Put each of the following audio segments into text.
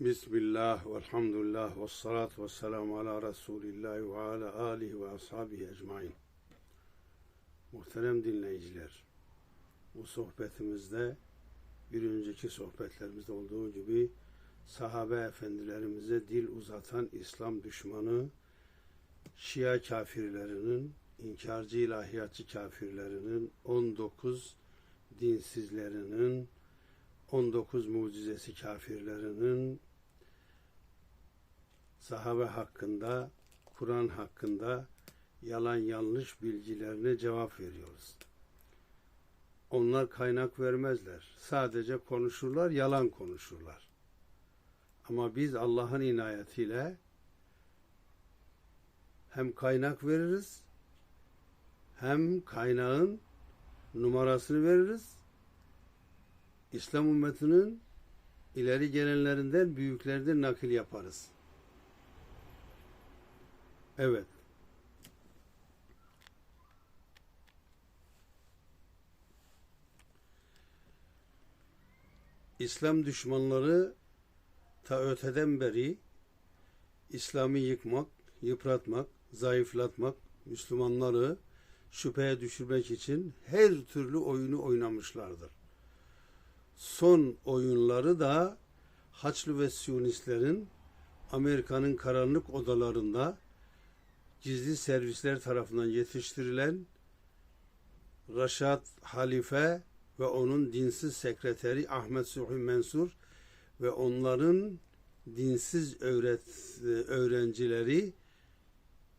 Bismillah, velhamdülillah, ve salatu ve selamu ala Resulillah ve ala alihi ve ashabihi ecmain. Muhterem dinleyiciler, bu sohbetimizde bir önceki sohbetlerimizde olduğu gibi sahabe efendilerimize dil uzatan İslam düşmanı, Şia kafirlerinin, inkarcı ilahiyatçı kafirlerinin, 19 dinsizlerinin, 19 mucizesi kafirlerinin sahabe hakkında, Kur'an hakkında yalan yanlış bilgilerine cevap veriyoruz. Onlar kaynak vermezler. Sadece konuşurlar, yalan konuşurlar. Ama biz Allah'ın inayetiyle hem kaynak veririz, hem kaynağın numarasını veririz. İslam ümmetinin ileri gelenlerinden, büyüklerden nakil yaparız. Evet. İslam düşmanları ta öteden beri İslam'ı yıkmak, yıpratmak, zayıflatmak, Müslümanları şüpheye düşürmek için her türlü oyunu oynamışlardır. Son oyunları da Haçlı ve Siyonistlerin Amerika'nın karanlık odalarında gizli servisler tarafından yetiştirilen Raşat Halife ve onun dinsiz sekreteri Ahmet Suhi Mensur ve onların dinsiz öğret, öğrencileri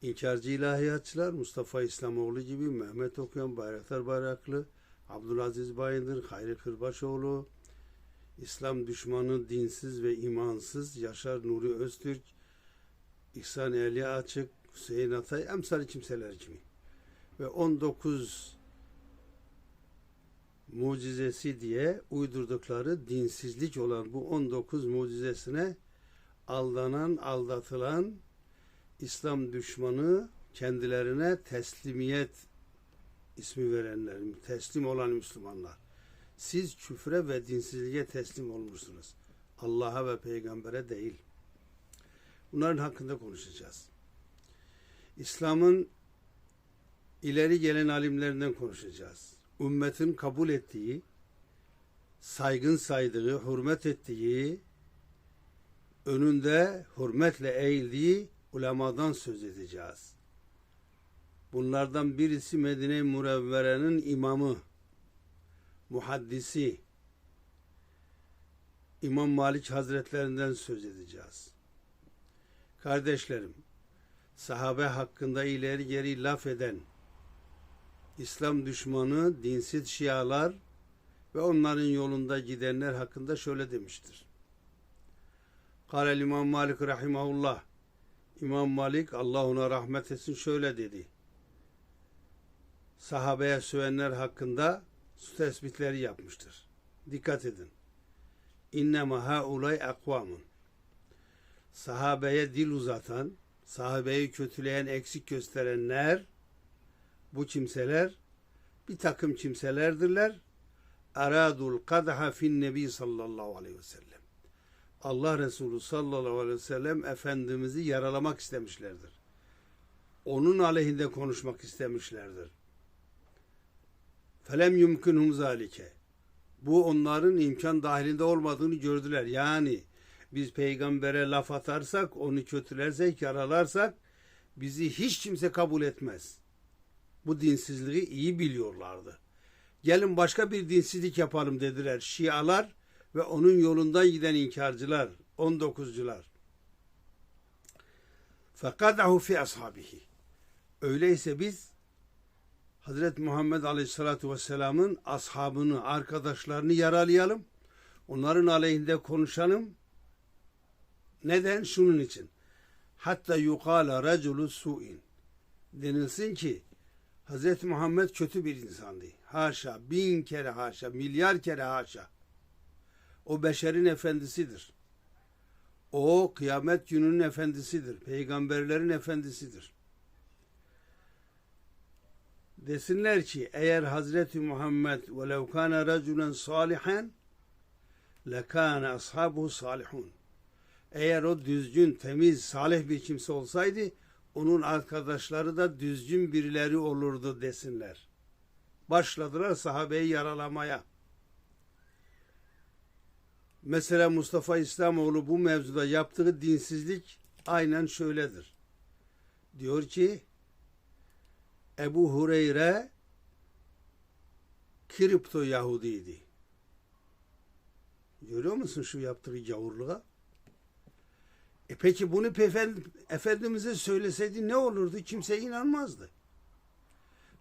İnkarcı ilahiyatçılar Mustafa İslamoğlu gibi Mehmet Okuyan, Bayraktar Bayraklı, Abdülaziz Bayındır, Hayri Kırbaşoğlu, İslam düşmanı dinsiz ve imansız Yaşar Nuri Öztürk, İhsan Eli Açık, Hüseyin Atay, emsal kimseler gibi. Ve 19 mucizesi diye uydurdukları dinsizlik olan bu 19 mucizesine aldanan, aldatılan İslam düşmanı kendilerine teslimiyet ismi verenler, teslim olan Müslümanlar. Siz küfre ve dinsizliğe teslim olmuşsunuz. Allah'a ve peygambere değil. Bunların hakkında konuşacağız. İslam'ın ileri gelen alimlerinden konuşacağız. Ümmetin kabul ettiği, saygın saydığı, hürmet ettiği, önünde hürmetle eğildiği ulemadan söz edeceğiz. Bunlardan birisi Medine-i Murevvere'nin imamı, muhaddisi, İmam Malik Hazretlerinden söz edeceğiz. Kardeşlerim, sahabe hakkında ileri geri laf eden, İslam düşmanı, dinsiz şialar ve onların yolunda gidenler hakkında şöyle demiştir. Kâlel İmam Malik Rahimahullah, İmam Malik Allah ona rahmet etsin şöyle dedi. Sahabeye sövenler hakkında su tespitleri yapmıştır. Dikkat edin. İnnema haulay akvamun. Sahabeye dil uzatan, sahabeyi kötüleyen, eksik gösterenler, bu kimseler bir takım kimselerdirler. Aradul kadha fin nebi sallallahu aleyhi ve sellem. Allah Resulü sallallahu aleyhi ve sellem Efendimiz'i yaralamak istemişlerdir. Onun aleyhinde konuşmak istemişlerdir. Felem yumkinhum zalike. Bu onların imkan dahilinde olmadığını gördüler. Yani biz peygambere laf atarsak, onu kötülersek, yaralarsak bizi hiç kimse kabul etmez. Bu dinsizliği iyi biliyorlardı. Gelin başka bir dinsizlik yapalım dediler. Şialar ve onun yolundan giden inkarcılar, 19'cular. Fekadahu fi ashabihi. Öyleyse biz Hazreti Muhammed Aleyhisselatü Vesselam'ın ashabını, arkadaşlarını yaralayalım. Onların aleyhinde konuşalım. Neden? Şunun için. Hatta yukala raculu su'in. Denilsin ki Hazreti Muhammed kötü bir insandı. Haşa, bin kere haşa, milyar kere haşa. O beşerin efendisidir. O kıyamet gününün efendisidir. Peygamberlerin efendisidir. Desinler ki eğer Hazreti Muhammed velev kana raculen salihan lekâne ashabuhu salihun. Eğer o düzgün, temiz, salih bir kimse olsaydı onun arkadaşları da düzgün birileri olurdu desinler. Başladılar sahabeyi yaralamaya. Mesela Mustafa İslamoğlu bu mevzuda yaptığı dinsizlik aynen şöyledir. Diyor ki Ebu Hureyre kripto Yahudiydi. Görüyor musun şu yaptığı gavurluğa? E peki bunu Efend- Efendimiz'e söyleseydi ne olurdu? Kimse inanmazdı.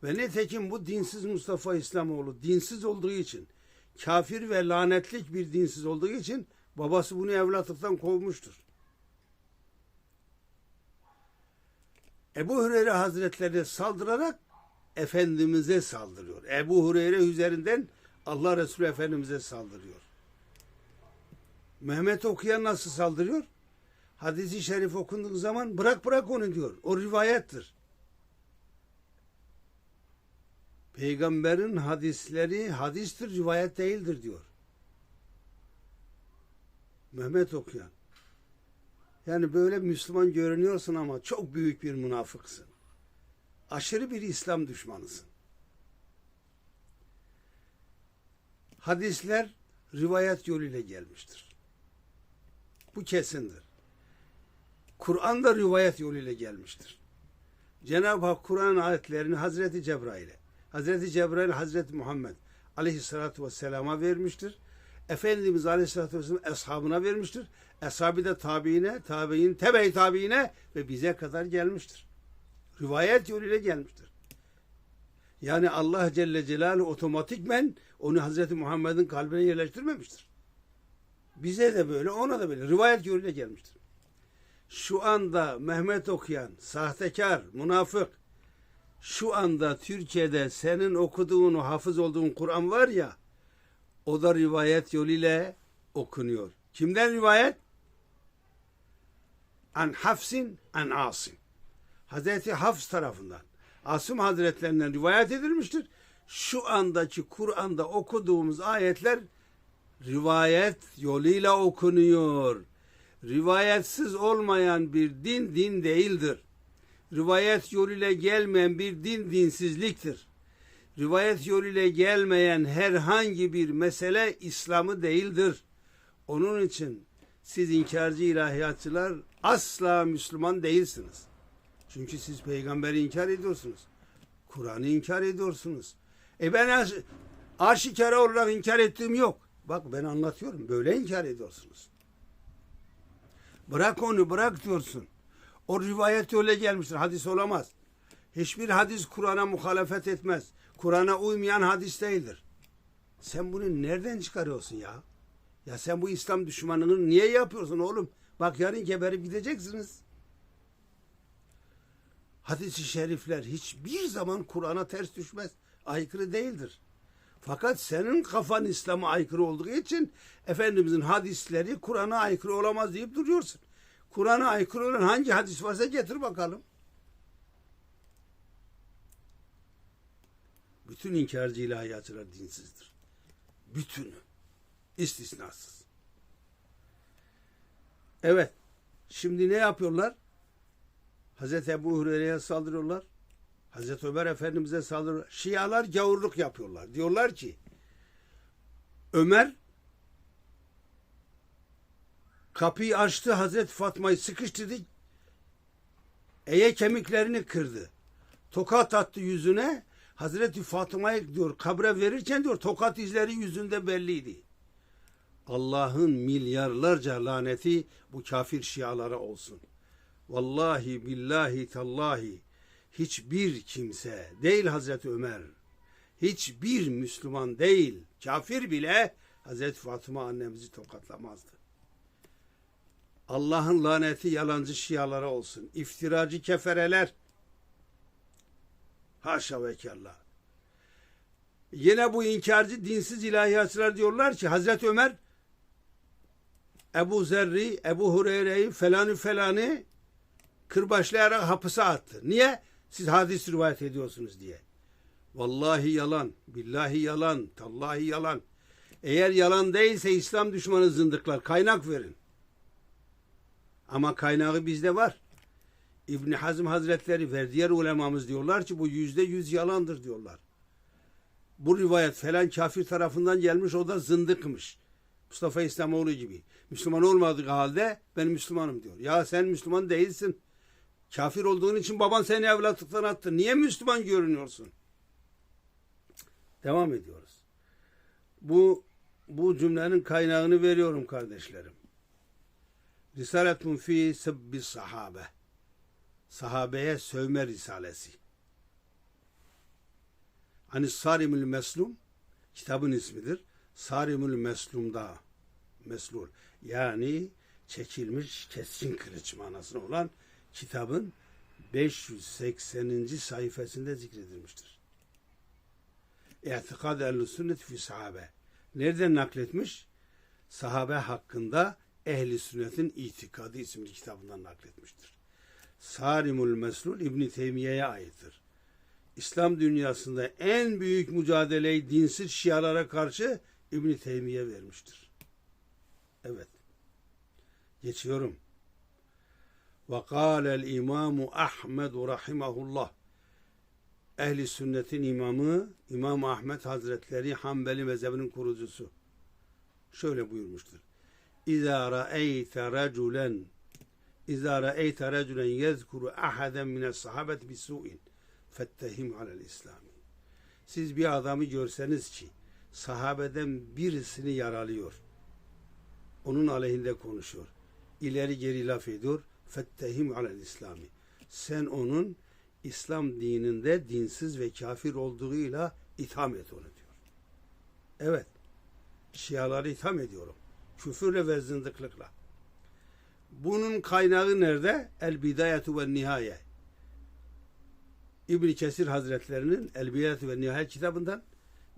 Ve nitekim bu dinsiz Mustafa İslamoğlu dinsiz olduğu için, kafir ve lanetlik bir dinsiz olduğu için babası bunu evlatlıktan kovmuştur. Ebu Hureyre Hazretleri saldırarak Efendimiz'e saldırıyor. Ebu Hureyre üzerinden Allah Resulü Efendimiz'e saldırıyor. Mehmet okuyan nasıl saldırıyor? Hadisi şerif okunduğu zaman bırak bırak onu diyor. O rivayettir. Peygamberin hadisleri hadistir, rivayet değildir diyor. Mehmet okuyan. Yani böyle Müslüman görünüyorsun ama çok büyük bir münafıksın. Aşırı bir İslam düşmanısın. Hadisler rivayet yoluyla gelmiştir. Bu kesindir. Kur'an da rivayet yoluyla gelmiştir. Cenab-ı Hak Kur'an ayetlerini Hazreti Cebrail'e, Hazreti Cebrail Hazreti Muhammed aleyhissalatü vesselama vermiştir. Efendimiz aleyhissalatü vesselam eshabına vermiştir. Eshabı da tabiine, tabi'in, tebe-i tabiine ve bize kadar gelmiştir. Rivayet yoluyla gelmiştir. Yani Allah Celle Celaluhu otomatikmen onu Hazreti Muhammed'in kalbine yerleştirmemiştir. Bize de böyle, ona da böyle. Rivayet yoluyla gelmiştir. Şu anda Mehmet okuyan, sahtekar, münafık, şu anda Türkiye'de senin okuduğun, hafız olduğun Kur'an var ya, o da rivayet yoluyla okunuyor. Kimden rivayet? An Hafsin, an Asim. Hazreti Hafs tarafından. Asım Hazretlerinden rivayet edilmiştir. Şu andaki Kur'an'da okuduğumuz ayetler rivayet yoluyla okunuyor. Rivayetsiz olmayan bir din din değildir. Rivayet yoluyla gelmeyen bir din dinsizliktir. Rivayet yoluyla gelmeyen herhangi bir mesele İslam'ı değildir. Onun için siz inkarcı ilahiyatçılar asla Müslüman değilsiniz. Çünkü siz peygamberi inkar ediyorsunuz. Kur'an'ı inkar ediyorsunuz. E ben aş aşikare olarak inkar ettiğim yok. Bak ben anlatıyorum. Böyle inkar ediyorsunuz. Bırak onu bırak diyorsun. O rivayet öyle gelmiştir. Hadis olamaz. Hiçbir hadis Kur'an'a muhalefet etmez. Kur'an'a uymayan hadis değildir. Sen bunu nereden çıkarıyorsun ya? Ya sen bu İslam düşmanlığını niye yapıyorsun oğlum? Bak yarın geberip gideceksiniz. Hadis-i şerifler hiçbir zaman Kur'an'a ters düşmez. Aykırı değildir. Fakat senin kafan İslam'a aykırı olduğu için Efendimizin hadisleri Kur'an'a aykırı olamaz deyip duruyorsun. Kur'an'a aykırı olan hangi hadis varsa getir bakalım. Bütün inkarcı ilahiyatçılar dinsizdir. Bütünü. istisnasız. Evet. Şimdi ne yapıyorlar? Hazreti Ebu Hureyre'ye saldırıyorlar. Hazreti Ömer Efendimiz'e saldırıyorlar. Şialar gavurluk yapıyorlar. Diyorlar ki Ömer kapıyı açtı Hazreti Fatma'yı sıkıştırdı. Eye kemiklerini kırdı. Tokat attı yüzüne. Hazreti Fatıma'yı diyor kabre verirken diyor tokat izleri yüzünde belliydi. Allah'ın milyarlarca laneti bu kafir şialara olsun. Vallahi billahi tallahi hiçbir kimse değil Hazreti Ömer, hiçbir Müslüman değil, kafir bile Hazreti Fatıma annemizi tokatlamazdı. Allah'ın laneti yalancı şialara olsun. iftiracı kefereler. Haşa ve kella. Yine bu inkarcı dinsiz ilahiyatçılar diyorlar ki Hazreti Ömer Ebu Zerri, Ebu Hureyre'yi felanı felanı kırbaçlayarak hapise attı. Niye? Siz hadis rivayet ediyorsunuz diye. Vallahi yalan, billahi yalan, tallahi yalan. Eğer yalan değilse İslam düşmanı zındıklar kaynak verin. Ama kaynağı bizde var. İbni Hazm Hazretleri ve diğer ulemamız diyorlar ki bu yüzde yüz yalandır diyorlar. Bu rivayet falan kafir tarafından gelmiş o da zındıkmış. Mustafa İslamoğlu gibi. Müslüman olmadığı halde ben Müslümanım diyor. Ya sen Müslüman değilsin. Kafir olduğun için baban seni evlatlıktan attı. Niye Müslüman görünüyorsun? Devam ediyoruz. Bu bu cümlenin kaynağını veriyorum kardeşlerim. Risaletun fi sıbbi sahabe. Sahabeye sövme risalesi. Hani Sarimül Meslum kitabın ismidir. Sarimül Meslum'da meslul yani çekilmiş keskin kılıç manasına olan kitabın 580. sayfasında zikredilmiştir. İtikad ehl sünnet fi sahabe. Nereden nakletmiş? Sahabe hakkında ehli sünnetin itikadı isimli kitabından nakletmiştir. Sarimul Meslul İbn Teymiye'ye aittir. İslam dünyasında en büyük mücadeleyi dinsiz şialara karşı İbn Teymiye vermiştir. Evet. Geçiyorum. Ve kâlel imamu Ahmed rahimahullah. Ehli sünnetin imamı İmam Ahmed Hazretleri Hanbeli mezhebinin kurucusu. Şöyle buyurmuştur. İzâ ra'eyte raculen İzâ ra'eyte raculen yezkuru ahaden mine sahabet bisu'in fettehim alel İslami. Siz bir adamı görseniz ki sahabeden birisini yaralıyor. Onun aleyhinde konuşuyor. İleri geri laf ediyor. Fettehim alel İslami. Sen onun İslam dininde dinsiz ve kafir olduğuyla itham et onu diyor. Evet. Şiaları itham ediyorum. Küfürle ve zındıklıkla. Bunun kaynağı nerede? El Bidayetu ve Nihaye. İbn Kesir Hazretlerinin El Bidayetu ve Nihaye kitabından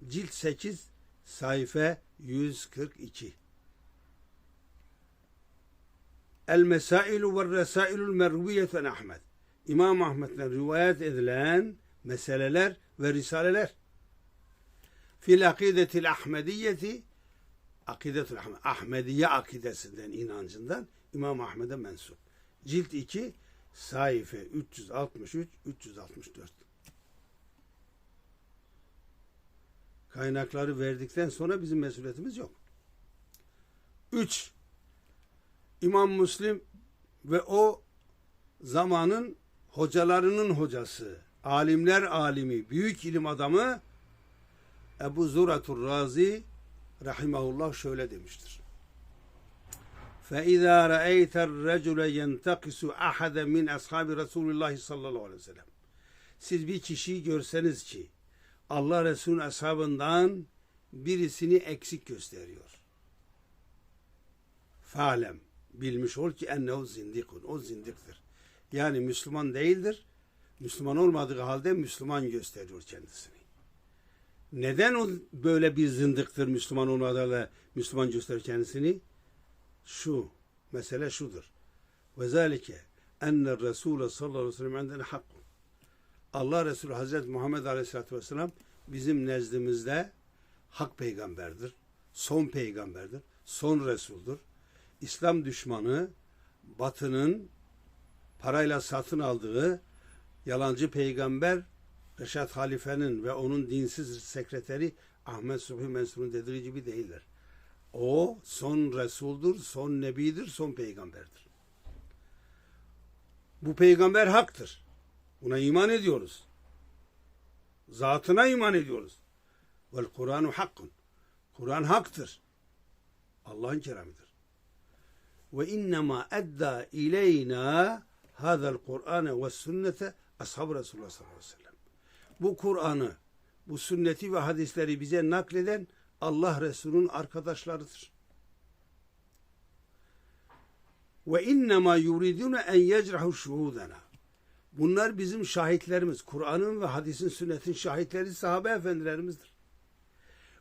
cilt 8 sayfa 142. El Mesailu ve Resailul Merviyeten Ahmet. İmam Ahmet'ten rivayet edilen meseleler ve risaleler. Fil akidetil Ahmediyeti Akidetul Ahmed, Ahmediye akidesinden, inancından İmam Ahmed'e mensup. Cilt 2 sayfa 363 364. Kaynakları verdikten sonra bizim mesuliyetimiz yok. 3. İmam Müslim ve o zamanın hocalarının hocası, alimler alimi, büyük ilim adamı Ebu Zuratur Razi rahimahullah şöyle demiştir. فَاِذَا رَأَيْتَ الرَّجُلَ يَنْتَقِسُ اَحَدًا مِنْ أَصْحَابِ رَسُولِ اللّٰهِ sallallahu aleyhi ve sellem. Siz bir kişiyi görseniz ki Allah Resulü'nün ashabından birisini eksik gösteriyor. Falem bilmiş ol ki ennehu zindikun. O zindiktir. Yani Müslüman değildir. Müslüman olmadığı halde Müslüman gösteriyor kendisini. Neden o böyle bir zındıktır Müslüman olmadığı halde Müslüman gösterir kendisini? Şu, mesele şudur. Ve zalike enne Resulü sallallahu aleyhi ve sellem endene hakkun. Allah Resulü Hazreti Muhammed Aleyhisselatü Vesselam bizim nezdimizde hak peygamberdir. Son peygamberdir. Son Resul'dur. İslam düşmanı batının parayla satın aldığı yalancı peygamber Reşat Halife'nin ve onun dinsiz sekreteri Ahmet Subhi Mensur'un dediği gibi değildir. O son Resul'dur, son Nebidir, son peygamberdir. Bu peygamber haktır. Buna iman ediyoruz. Zatına iman ediyoruz. Vel Kur'anu hakkun. Kur'an haktır. Allah'ın keramidir. Ve innema edda ileyna hadal Kur'ane ve sünnete ashab Resulullah sallallahu aleyhi ve sellem. Bu Kur'an'ı, bu sünneti ve hadisleri bize nakleden Allah Resulü'nün arkadaşlarıdır. Ve innema yuridune en yecrahu şuhudena. Bunlar bizim şahitlerimiz. Kur'an'ın ve hadisin sünnetin şahitleri sahabe efendilerimizdir.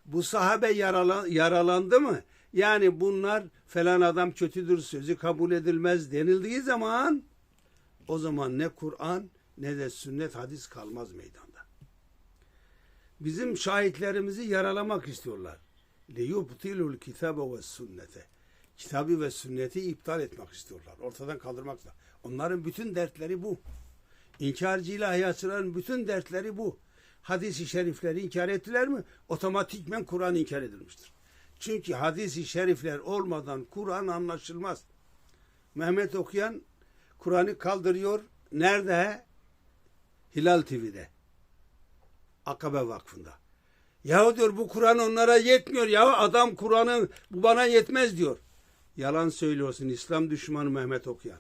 Bu sahabe yaralan, yaralandı mı? Yani bunlar falan adam kötüdür sözü kabul edilmez denildiği zaman o zaman ne Kur'an ne de sünnet hadis kalmaz meydanda. Bizim şahitlerimizi yaralamak istiyorlar. لِيُبْتِلُوا الْكِتَابَ وَالسُنَّةَ kitabı ve sünneti iptal etmek istiyorlar. Ortadan kaldırmakla. Onların bütün dertleri bu. İnkarcı ilahiyatçıların bütün dertleri bu. Hadis-i şerifleri inkar ettiler mi? Otomatikmen Kur'an inkar edilmiştir. Çünkü hadis-i şerifler olmadan Kur'an anlaşılmaz. Mehmet okuyan Kur'an'ı kaldırıyor. Nerede? Hilal TV'de. Akabe Vakfı'nda. Yahu diyor bu Kur'an onlara yetmiyor. Ya adam Kur'an'ı bu bana yetmez diyor. Yalan söylüyorsun İslam düşmanı Mehmet okuyan.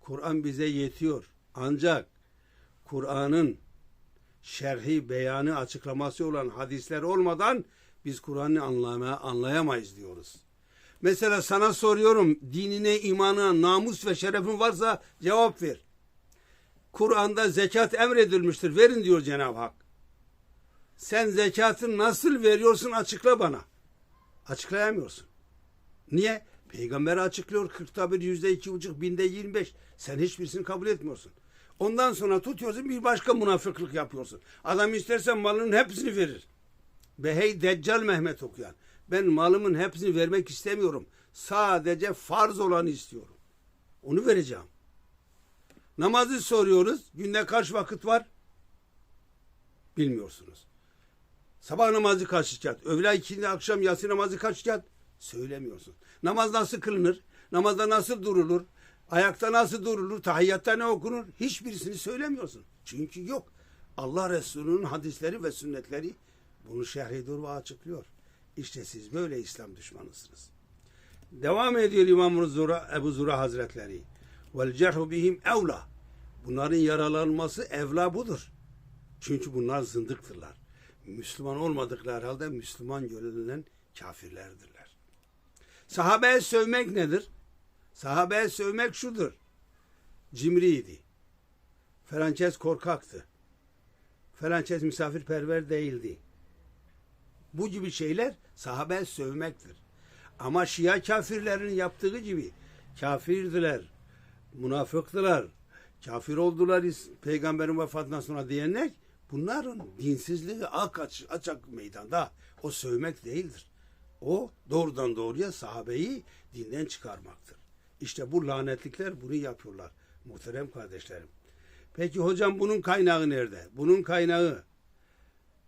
Kur'an bize yetiyor. Ancak Kur'an'ın şerhi, beyanı, açıklaması olan hadisler olmadan biz Kur'an'ı anlayamayız diyoruz. Mesela sana soruyorum dinine, imana, namus ve şerefin varsa cevap ver. Kur'an'da zekat emredilmiştir. Verin diyor Cenab-ı Hak. Sen zekatı nasıl veriyorsun açıkla bana. Açıklayamıyorsun. Niye? Peygamber açıklıyor 40'ta bir yüzde iki buçuk binde 25. Sen hiçbirisini kabul etmiyorsun. Ondan sonra tutuyorsun bir başka münafıklık yapıyorsun. Adam istersen malının hepsini verir. Ve hey Deccal Mehmet okuyan. Ben malımın hepsini vermek istemiyorum. Sadece farz olanı istiyorum. Onu vereceğim. Namazı soruyoruz. Günde kaç vakit var? Bilmiyorsunuz. Sabah namazı kaç rekat? Öğle ikindi akşam yatsı namazı kaç rekat? Söylemiyorsun. Namaz nasıl kılınır? Namazda nasıl durulur? Ayakta nasıl durulur? Tahiyyatta ne okunur? Hiçbirisini söylemiyorsun. Çünkü yok. Allah Resulü'nün hadisleri ve sünnetleri bunu şerh ediyor ve açıklıyor. İşte siz böyle İslam düşmanısınız. Devam ediyor İmam Zura, Ebu Zura Hazretleri. Vel cerhu bihim evla. Bunların yaralanması evla budur. Çünkü bunlar zındıktırlar. Müslüman olmadıkları halde Müslüman görülen kafirlerdirler. Sahabeye sövmek nedir? Sahabeye sövmek şudur. Cimriydi. Fransız korkaktı. Fransız misafirperver değildi. Bu gibi şeyler sahabe sövmektir. Ama Şia kafirlerin yaptığı gibi kafirdiler, münafıktılar, kafir oldular peygamberin vefatından sonra diyenler bunların dinsizliği açık, açık meydanda. O sövmek değildir. O doğrudan doğruya sahabeyi dinden çıkarmaktır. İşte bu lanetlikler bunu yapıyorlar muhterem kardeşlerim. Peki hocam bunun kaynağı nerede? Bunun kaynağı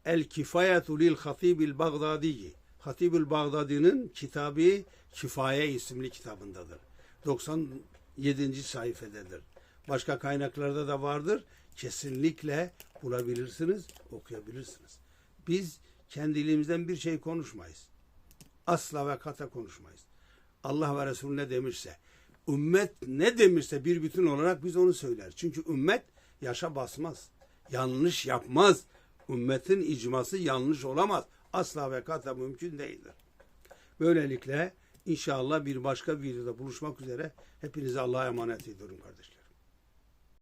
El Kifayetu lil Hatibil Bagdadi. Hatibül Bagdadi'nin kitabı Kifaye isimli kitabındadır. 97. sayfededir. Başka kaynaklarda da vardır. Kesinlikle bulabilirsiniz, okuyabilirsiniz. Biz kendiliğimizden bir şey konuşmayız. Asla ve kata konuşmayız. Allah ve Resulü ne demişse, ümmet ne demişse bir bütün olarak biz onu söyler. Çünkü ümmet yaşa basmaz. Yanlış yapmaz. Ümmetin icması yanlış olamaz. Asla ve kata mümkün değildir. Böylelikle inşallah bir başka videoda buluşmak üzere hepinize Allah'a emanet ediyorum kardeşler.